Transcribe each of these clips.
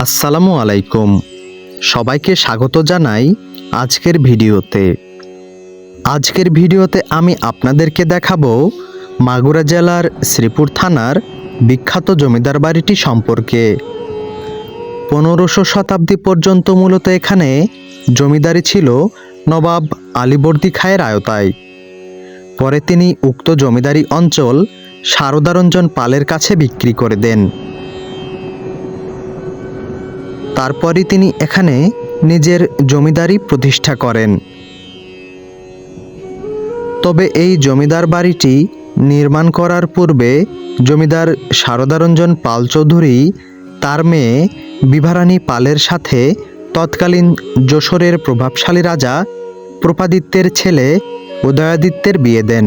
আসসালামু আলাইকুম। সবাইকে স্বাগত জানাই আজকের ভিডিওতে। আজকের ভিডিওতে আমি আপনাদেরকে দেখাবো মাগুরা জেলার শ্রীপুর থানার বিখ্যাত জমিদার বাড়িটি সম্পর্কে। পনেরোশো শতাব্দী পর্যন্ত মূলত এখানে জমিদারি ছিল নবাব আলীবর্দী খায়ের আয়তায়। পরে তিনি উক্ত জমিদারি অঞ্চল সারদারঞ্জন পালের কাছে বিক্রি করে দেন। তারপরই তিনি এখানে নিজের জমিদারি প্রতিষ্ঠা করেন। তবে এই জমিদার বাড়িটি নির্মাণ করার পূর্বে জমিদার সারদারঞ্জন পাল চৌধুরী, তার মেয়ে বিভারানী পালের সাথে তৎকালীন যশোরের প্রভাবশালী রাজা প্রপাদিত্যের ছেলে উদয়াদিত্যের বিয়ে দেন।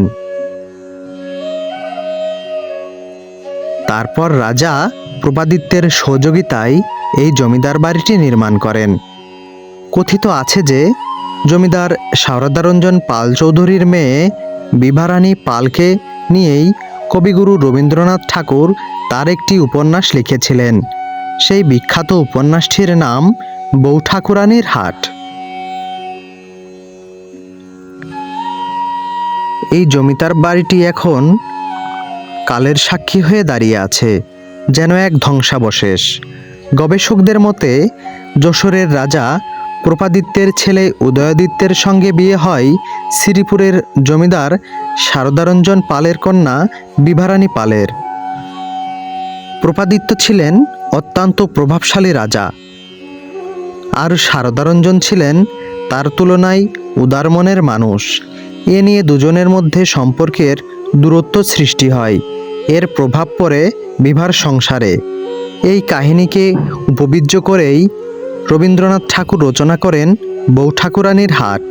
তারপর রাজা প্রপাদিত্যের সহযোগিতায় এই জমিদার বাড়িটি নির্মাণ করেন। কথিত আছে যে, জমিদার সারদারঞ্জন পাল চৌধুরীর মেয়ে বিভারানী পালকে নিয়েই কবিগুরু রবীন্দ্রনাথ ঠাকুর তার একটি উপন্যাস লিখেছিলেন। সেই বিখ্যাত উপন্যাসটির নাম বউ ঠাকুরানীর হাট। এই জমিদার বাড়িটি এখন কালের সাক্ষী হয়ে দাঁড়িয়ে আছে, যেন এক ধ্বংসাবশেষ। গবেষকদের মতে, যশোরের রাজা প্রপাদিত্যের ছেলে উদয়াদিত্যের সঙ্গে বিয়ে হয় শ্রীপুরের জমিদার শারদারঞ্জন পালের কন্যা বিভারানী পালের। প্রপাদিত্য ছিলেন অত্যন্ত প্রভাবশালী রাজা। আর শারদারঞ্জন ছিলেন তার তুলনায় উদারমনের মানুষ। এ নিয়ে দুজনের মধ্যে সম্পর্কের দূরত্ব সৃষ্টি হয়। এর প্রভাব পড়ে বিভার সংসারে। এই কাহিনীকে উপবিজ্য করেই রবীন্দ্রনাথ ঠাকুর রচনা করেন বউ ঠাকুরানীর হাট।